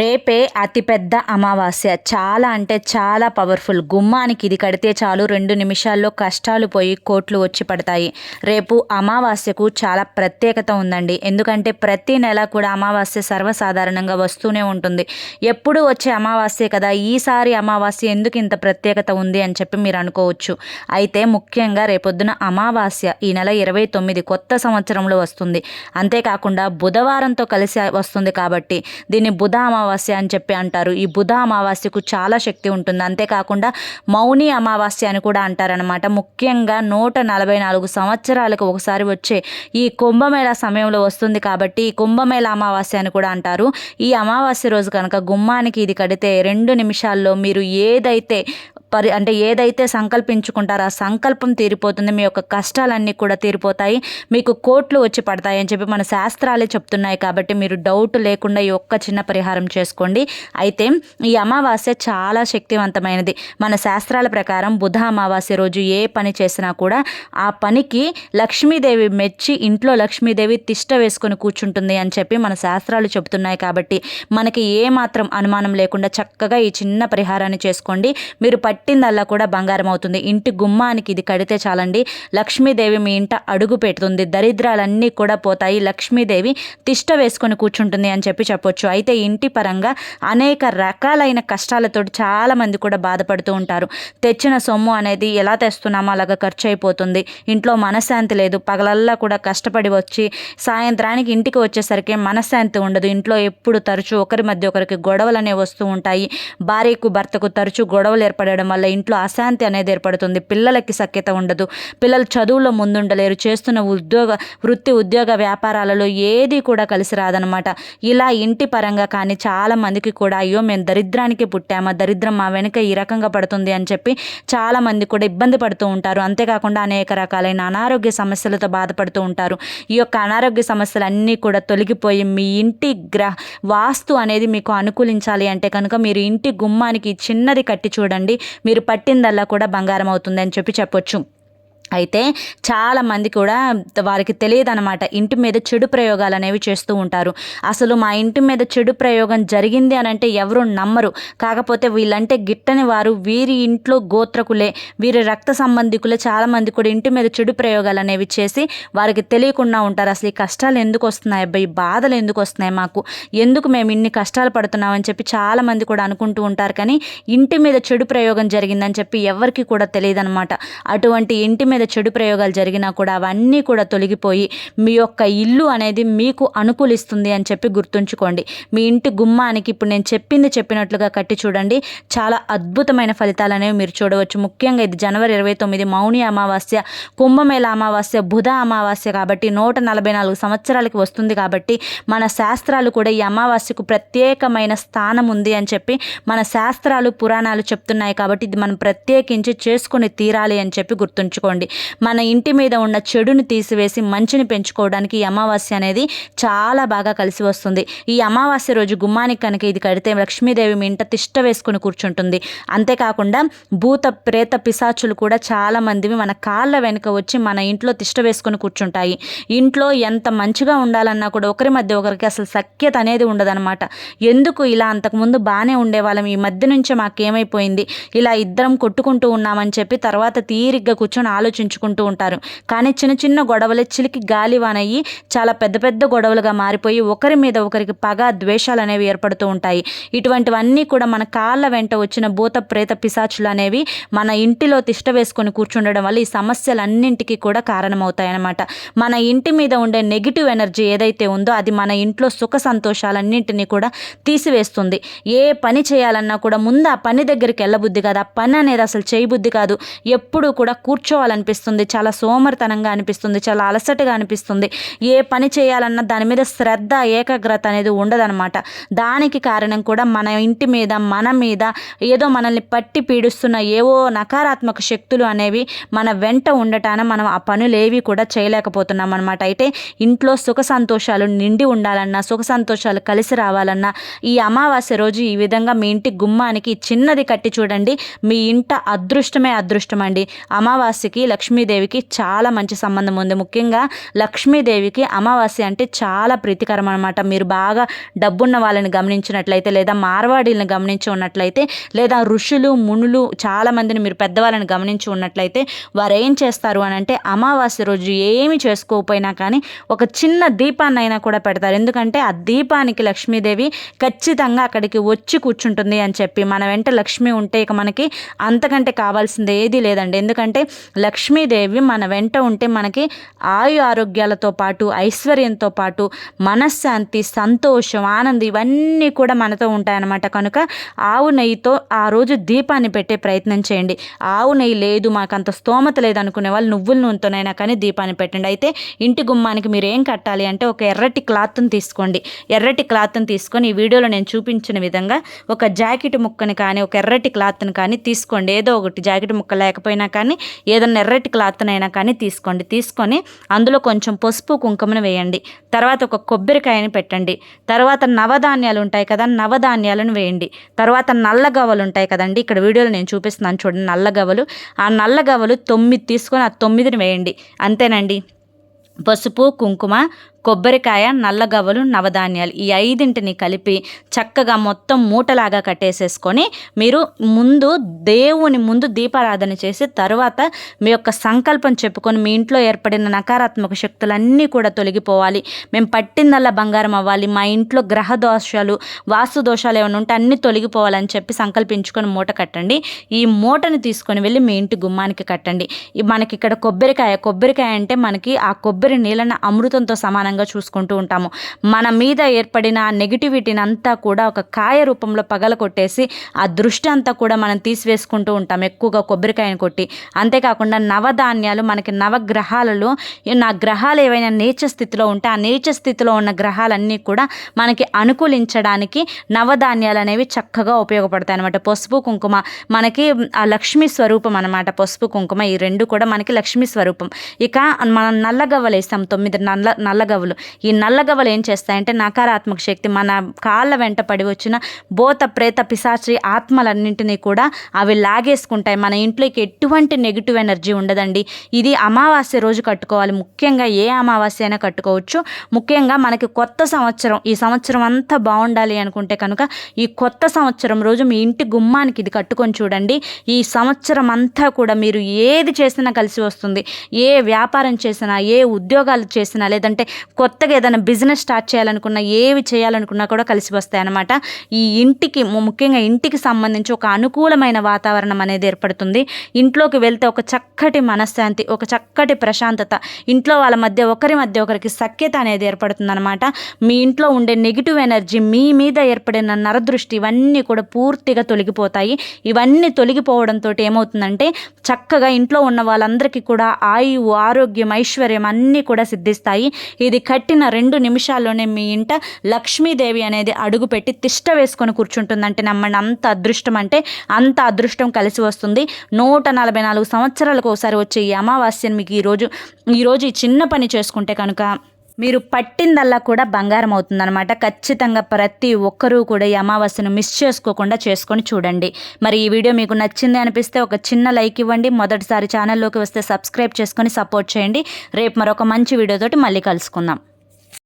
రేపే అతిపెద్ద అమావాస్య. చాలా అంటే చాలా పవర్ఫుల్. గుమ్మానికి ఇది కడితే చాలు రెండు నిమిషాల్లో కష్టాలు పోయి కోట్లు వచ్చి పడతాయి. రేపు అమావాస్యకు చాలా ప్రత్యేకత ఉందండి. ఎందుకంటే ప్రతి నెల కూడా అమావాస్య సర్వసాధారణంగా వస్తూనే ఉంటుంది. ఎప్పుడు వచ్చే అమావాస్య కదా. ఈసారి అమావాస్య ఎందుకు ఇంత ప్రత్యేకత ఉంది అని చెప్పి మీరు అనుకోవచ్చు. అయితే ముఖ్యంగా రేపొద్దున అమావాస్య ఈ నెల ఇరవై తొమ్మిది కొత్త సంవత్సరంలో వస్తుంది. అంతేకాకుండా బుధవారంతో కలిసి వస్తుంది కాబట్టి దీన్ని బుధ అమావాస్య అని చెప్పి అంటారు. ఈ బుధ అమావాస్యకు చాలా శక్తి ఉంటుంది. అంతేకాకుండా మౌని అమావాస్య అని కూడా అంటారనమాట ముఖ్యంగా నూట నలభై నాలుగు సంవత్సరాలకు ఒకసారి వచ్చే ఈ కుంభమేళ సమయంలో వస్తుంది కాబట్టి ఈ కుంభమేళ అమావాస్య అని కూడా అంటారు. ఈ అమావాస్య రోజు కనుక గుమ్మానికి ఇది కడితే రెండు నిమిషాల్లో మీరు ఏదైతే పరి అంటే ఏదైతే సంకల్పించుకుంటారో ఆ సంకల్పం తీరిపోతుంది మీ యొక్క కష్టాలన్నీ కూడా తీరిపోతాయి మీకు కోట్లు వచ్చి పడతాయి అని చెప్పి మన శాస్త్రాలే చెప్తున్నాయి కాబట్టి మీరు డౌట్ లేకుండా ఈ ఒక్క చిన్న పరిహారం చేసుకోండి. అయితే ఈ అమావాస్య చాలా శక్తివంతమైనది. మన శాస్త్రాల ప్రకారం బుధ అమావాస్య రోజు ఏ పని చేసినా కూడా ఆ పనికి లక్ష్మీదేవి మెచ్చి ఇంట్లో లక్ష్మీదేవి తిష్ట వేసుకొని కూర్చుంటుంది అని చెప్పి మన శాస్త్రాలు చెబుతున్నాయి కాబట్టి మనకి ఏ మాత్రం అనుమానం లేకుండా చక్కగా ఈ చిన్న పరిహారాన్ని చేసుకోండి. మీరు పట్టిందల్లా కూడా బంగారం అవుతుంది. ఇంటి గుమ్మానికి ఇది కడితే చాలండి. లక్ష్మీదేవి మీ ఇంట అడుగు పెడుతుంది. దరిద్రాలన్నీ కూడా పోతాయి. లక్ష్మీదేవి తిష్ట వేసుకొని కూర్చుంటుంది అని చెప్పి చెప్పొచ్చు. అయితే ఇంటి పరంగా అనేక రకాలైన కష్టాలతో చాలా మంది కూడా బాధపడుతూ ఉంటారు. తెచ్చిన సొమ్ము అనేది ఎలా తెస్తున్నామో అలాగా ఖర్చు అయిపోతుంది ఇంట్లో మనశ్శాంతి లేదు. పగలల్లా కూడా కష్టపడి వచ్చి సాయంత్రానికి ఇంటికి వచ్చేసరికి మనశ్శాంతి ఉండదు. ఇంట్లో ఎప్పుడు తరచూ ఒకరి మధ్య ఒకరికి గొడవలు అనేవి వస్తూ ఉంటాయి. భార్యకు భర్తకు తరచూ గొడవలు ఏర్పడడం వల్ల ఇంట్లో అశాంతి అనేది ఏర్పడుతుంది. పిల్లలకి సఖ్యత ఉండదు. పిల్లలు చదువులో ముందుండలేరు. చేస్తున్న ఉద్యోగ వృత్తి ఉద్యోగ వ్యాపారాలలో ఏది కూడా కలిసి రాదనమాట ఇలా ఇంటి పరంగా కానీ చాలా మందికి కూడా అయ్యో మేము దరిద్రానికి పుట్టామా? దరిద్రం మా వెనుక ఈ రకంగా పడుతుంది అని చెప్పి చాలా మంది కూడా ఇబ్బంది పడుతూ ఉంటారు. అంతేకాకుండా అనేక రకాలైన అనారోగ్య సమస్యలతో బాధపడుతూ ఉంటారు. ఈ యొక్క అనారోగ్య సమస్యలు అన్నీ కూడా తొలగిపోయి మీ ఇంటి గ్రహ వాస్తు అనేది మీకు అనుకూలించాలి అంటే కనుక మీరు ఇంటి గుమ్మానికి చిన్నది కట్టి చూడండి. మీరు పట్టిందల్లా కూడా బంగారం అవుతుందని చెప్పి చెప్పొచ్చు. అయితే చాలామంది కూడా వారికి తెలియదు అనమాట ఇంటి మీద చెడు ప్రయోగాలు అనేవి చేస్తూ ఉంటారు. అసలు మా ఇంటి మీద చెడు ప్రయోగం జరిగింది అని అంటే ఎవరు నమ్మరు. కాకపోతే వీళ్ళంటే గిట్టని వారు. వీరి ఇంట్లో గోత్రకులే వీరి రక్త సంబంధికులే చాలామంది కూడా ఇంటి మీద చెడు ప్రయోగాలు అనేవి చేసి వారికి తెలియకుండా ఉంటారు. అసలు ఈ కష్టాలు ఎందుకు వస్తున్నాయి? అబ్బాయి బాధలు ఎందుకు వస్తున్నాయి మాకు? ఎందుకు మేము ఇన్ని కష్టాలు పడుతున్నామని చెప్పి చాలామంది కూడా అనుకుంటూ ఉంటారు. కానీ ఇంటి మీద చెడు ప్రయోగం జరిగిందని చెప్పి ఎవరికి కూడా తెలియదు అనమాట అటువంటి ఇంటి మీద చెడు ప్రయోగాలు జరిగినా కూడా అవన్నీ కూడా తొలగిపోయి మీ యొక్క ఇల్లు అనేది మీకు అనుకూలిస్తుంది అని చెప్పి గుర్తుంచుకోండి. మీ ఇంటి గుమ్మానికి ఇప్పుడు నేను చెప్పింది చెప్పినట్లుగా కట్టి చూడండి. చాలా అద్భుతమైన ఫలితాలు అనేవి మీరు చూడవచ్చు. ముఖ్యంగా ఇది జనవరి ఇరవై తొమ్మిది మౌని అమావాస్య కుంభమేళ అమావాస్య బుధ అమావాస్య కాబట్టి నూట నలభై నాలుగు సంవత్సరాలకి వస్తుంది కాబట్టి మన శాస్త్రాలు కూడా ఈ అమావాస్యకు ప్రత్యేకమైన స్థానం ఉంది అని చెప్పి మన శాస్త్రాలు పురాణాలు చెప్తున్నాయి కాబట్టి ఇది మనం ప్రత్యేకించి చేసుకుని తీరాలి అని చెప్పి గుర్తుంచుకోండి. మన ఇంటి మీద ఉన్న చెడుని తీసివేసి మంచిని పెంచుకోవడానికి ఈ అమావాస్య అనేది చాలా బాగా కలిసి వస్తుంది. ఈ అమావాస్య రోజు గుమ్మానికి కనుక ఇది కడితే లక్ష్మీదేవి మీ ఇంట తిష్ట వేసుకుని కూర్చుంటుంది. అంతేకాకుండా భూత ప్రేత పిశాచులు కూడా చాలా మందివి మన కాళ్ళ వెనుక వచ్చి మన ఇంట్లో తిష్ట వేసుకుని కూర్చుంటాయి. ఇంట్లో ఎంత మంచిగా ఉండాలన్నా కూడా ఒకరి మధ్య ఒకరికి అసలు సఖ్యత అనేది ఉండదన్నమాట. ఎందుకు ఇలా అంతకుముందు బాగానే ఉండేవాళ్ళం? ఈ మధ్య నుంచే మాకేమైపోయింది? ఇలా ఇద్దరం కొట్టుకుంటూ ఉన్నామని చెప్పి తర్వాత తీరిగ్గా కూర్చొని ఆలోచించుకుంటూ ఉంటారు. కానీ చిన్న చిన్న గొడవలు చిలికి గాలివానయ్యి చాలా పెద్ద పెద్ద గొడవలుగా మారిపోయి ఒకరి మీద ఒకరికి పగ ద్వేషాలు అనేవి ఏర్పడుతూ ఉంటాయి. ఇటువంటివన్నీ కూడా మన కాళ్ళ వెంట వచ్చిన భూత ప్రేత పిశాచులు అనేవి మన ఇంటిలో తిష్ట వేసుకొని కూర్చుండడం వల్ల ఈ సమస్యలన్నింటికి కూడా కారణమవుతాయన్నమాట. మన ఇంటి మీద ఉండే నెగిటివ్ ఎనర్జీ ఏదైతే ఉందో అది మన ఇంట్లో సుఖ సంతోషాలన్నింటినీ కూడా తీసివేస్తుంది. ఏ పని చేయాలన్నా కూడా ముందు ఆ పని దగ్గరికి వెళ్ళబుద్ధి కాదు. ఆ పని అనేది అసలు చేయబుద్ధి కాదు. ఎప్పుడూ కూడా కూర్చోవాలని అనిపిస్తుంది చాలా సోమరితనంగా అనిపిస్తుంది చాలా అలసటగా అనిపిస్తుంది. ఏ పని చేయాలన్నా దాని మీద శ్రద్ధ ఏకాగ్రత అనేది ఉండదన్నమాట. దానికి కారణం కూడా మన ఇంటి మీద మన మీద ఏదో మనల్ని పట్టి పీడిస్తున్న ఏవో నకారాత్మక శక్తులు అనేవి మన వెంట ఉండటాన మనం ఆ పనులు ఏవి కూడా చేయలేకపోతున్నాం అనమాట అయితే ఇంట్లో సుఖ సంతోషాలు నిండి ఉండాలన్నా సుఖ సంతోషాలు కలిసి రావాలన్నా ఈ అమావాస్య రోజు ఈ విధంగా మీ ఇంటి గుమ్మానికి చిన్నది కట్టి చూడండి. మీ ఇంట అదృష్టమే అదృష్టం అండి. అమావాస్యకి లక్ష్మీదేవికి చాలా మంచి సంబంధం ఉంది. ముఖ్యంగా లక్ష్మీదేవికి అమావాస్య అంటే చాలా ప్రీతికరం అనమాట మీరు బాగా డబ్బున్న వాళ్ళని గమనించినట్లయితే లేదా మార్వాడీలను గమనించి ఉన్నట్లయితే లేదా ఋషులు మునులు చాలా మందిని మీరు పెద్దవాళ్ళని గమనించి ఉన్నట్లయితే వారు ఏం చేస్తారు అని అంటే అమావాస్య రోజు ఏమి చేసుకోకపోయినా కానీ ఒక చిన్న దీపాన్ని అయినా కూడా పెడతారు. ఎందుకంటే ఆ దీపానికి లక్ష్మీదేవి ఖచ్చితంగా అక్కడికి వచ్చి కూర్చుంటుంది అని చెప్పి మన వెంట లక్ష్మి ఉంటే ఇక మనకి అంతకంటే కావాల్సింది ఏది లేదండి. ఎందుకంటే లక్ష్మీదేవి మన వెంట ఉంటే మనకి ఆయు ఆరోగ్యాలతో పాటు ఐశ్వర్యంతో పాటు మనశ్శాంతి సంతోషం ఆనందం ఇవన్నీ కూడా మనతో ఉంటాయన్నమాట. కనుక ఆవు నెయ్యితో ఆ రోజు దీపాన్ని పెట్టే ప్రయత్నం చేయండి. ఆవు నెయ్యి లేదు మాకు అంత స్తోమత లేదు అనుకునే వాళ్ళు నువ్వుల నూనెతోనైనా కానీ దీపాన్ని పెట్టండి. అయితే ఇంటి గుమ్మానికి మీరు ఏం కట్టాలి అంటే ఒక ఎర్రటి క్లాత్ని తీసుకోండి. ఎర్రటి క్లాత్ని తీసుకొని ఈ వీడియోలో నేను చూపించిన విధంగా ఒక జాకెట్ ముక్కని కానీ ఒక ఎర్రటి క్లాత్ని కానీ తీసుకోండి. ఏదో ఒకటి జాకెట్ ముక్క లేకపోయినా కానీ ఏదైనా ఎర్రటి క్లాత్నైనా కానీ తీసుకోండి. తీసుకొని అందులో కొంచెం పసుపు కుంకుమను వేయండి. తర్వాత ఒక కొబ్బరికాయని పెట్టండి. తర్వాత నవధాన్యాలు ఉంటాయి కదా నవధాన్యాలను వేయండి. తర్వాత నల్ల గవ్వలు ఉంటాయి కదండి. ఇక్కడ వీడియోలో నేను చూపిస్తున్నాను చూడండి నల్ల గవ్వలు. ఆ నల్ల గవ్వలు తొమ్మిది తీసుకొని ఆ తొమ్మిదిని వేయండి. అంతేనండి. పసుపు కుంకుమ కొబ్బరికాయ నల్లగవ్వలు నవధాన్యాలు ఈ ఐదింటిని కలిపి చక్కగా మొత్తం మూటలాగా కట్టేసేసుకొని మీరు ముందు దేవుని ముందు దీపారాధన చేసి తర్వాత మీ యొక్క సంకల్పం చెప్పుకొని మీ ఇంట్లో ఏర్పడిన నకారాత్మక శక్తులన్నీ కూడా తొలగిపోవాలి. మేము పట్టిందల్లా బంగారం అవ్వాలి. మా ఇంట్లో గ్రహ దోషాలు వాస్తు దోషాలు ఏమైనా ఉంటే అన్నీ తొలగిపోవాలని చెప్పి సంకల్పించుకొని మూట కట్టండి. ఈ మూటని తీసుకొని వెళ్ళి మీ ఇంటి గుమ్మానికి కట్టండి. మనకి ఇక్కడ కొబ్బరికాయ కొబ్బరికాయ అంటే మనకి ఆ కొబ్బరి నీళ్ళని అమృతంతో సమానంగా ప్రధానంగా చూసుకుంటూ ఉంటాము. మన మీద ఏర్పడిన నెగిటివిటీని అంతా కూడా ఒక కాయ రూపంలో పగల కొట్టేసి ఆ దృష్టి అంతా కూడా మనం తీసివేసుకుంటూ ఉంటాం. ఎక్కువగా కొబ్బరికాయను కొట్టి. అంతేకాకుండా నవధాన్యాలు మనకి నవగ్రహాలలో నా గ్రహాలు ఏవైనా నీచ స్థితిలో ఉంటే ఆ నీచ స్థితిలో ఉన్న గ్రహాలన్నీ కూడా మనకి అనుకూలించడానికి నవధాన్యాలు అనేవి చక్కగా ఉపయోగపడతాయి అనమాట పసుపు కుంకుమ మనకి ఆ లక్ష్మీ స్వరూపం అనమాట పసుపు కుంకుమ ఈ రెండు కూడా మనకి లక్ష్మీ స్వరూపం. ఇక మనం నల్లగవ్వలు వేస్తాం తొమ్మిది నల్ల నల్లగవ్వలు. నల్లగవ్వలు ఈ నల్లగవ్వలు ఏం చేస్తాయంటే నకారాత్మక శక్తి మన కాళ్ళ వెంట పడి వచ్చిన బోత ప్రేత పిశాచి ఆత్మలన్నింటినీ కూడా అవి లాగేసుకుంటాయి. మన ఇంట్లోకి ఎటువంటి నెగిటివ్ ఎనర్జీ ఉండదండి. ఇది అమావాస్య రోజు కట్టుకోవాలి. ముఖ్యంగా ఏ అమావాస్య అయినా కట్టుకోవచ్చు. ముఖ్యంగా మనకి కొత్త సంవత్సరం ఈ సంవత్సరం అంతా బాగుండాలి అనుకుంటే కనుక ఈ కొత్త సంవత్సరం రోజు మీ ఇంటి గుమ్మానికి ఇది కట్టుకొని చూడండి. ఈ సంవత్సరం అంతా కూడా మీరు ఏది చేసినా కలిసి వస్తుంది. ఏ వ్యాపారం చేసినా ఏ ఉద్యోగాలు చేసినా లేదంటే కొత్తగా ఏదైనా బిజినెస్ స్టార్ట్ చేయాలనుకున్నా ఏవి చేయాలనుకున్నా కూడా కలిసి వస్తాయి అనమాట ఈ ఇంటికి ముఖ్యంగా ఇంటికి సంబంధించి ఒక అనుకూలమైన వాతావరణం అనేది ఏర్పడుతుంది. ఇంట్లోకి వెళ్తే ఒక చక్కటి మనశ్శాంతి ఒక చక్కటి ప్రశాంతత ఇంట్లో వాళ్ళ మధ్య ఒకరి మధ్య ఒకరికి సఖ్యత అనేది ఏర్పడుతుంది అనమాట మీ ఇంట్లో ఉండే నెగిటివ్ ఎనర్జీ మీ మీద ఏర్పడిన నరదృష్టి ఇవన్నీ కూడా పూర్తిగా తొలగిపోతాయి. ఇవన్నీ తొలగిపోవడంతో ఏమవుతుందంటే చక్కగా ఇంట్లో ఉన్న వాళ్ళందరికీ కూడా ఆయువు ఆరోగ్యం ఐశ్వర్యం అన్నీ కూడా సిద్ధిస్తాయి. ఇది కట్టిన రెండు నిమిషాల్లోనే మీ ఇంట లక్ష్మీదేవి అనేది అడుగుపెట్టి తిష్ట వేసుకొని కూర్చుంటుందంటే నమ్మండి అంత అదృష్టం అంటే అంత అదృష్టం కలిసి వస్తుంది. నూట నలభై నాలుగు సంవత్సరాలకు ఒకసారి వచ్చే ఈ అమావాస్యను మీకు ఈరోజు ఈరోజు ఈ చిన్న పని చేసుకుంటే కనుక మీరు పట్టిందల్లా కూడా బంగారం అవుతుందన్నమాట. ఖచ్చితంగా ప్రతి ఒక్కరూ కూడా ఈ అమావాస్యను మిస్ చేసుకోకుండా చేసుకొని చూడండి. మరి ఈ వీడియో మీకు నచ్చింది అనిపిస్తే ఒక చిన్న లైక్ ఇవ్వండి. మొదటిసారి ఛానల్లోకి వస్తే సబ్స్క్రైబ్ చేసుకొని సపోర్ట్ చేయండి. రేపు మరొక మంచి వీడియోతోటి మళ్ళీ కలుసుకుందాం.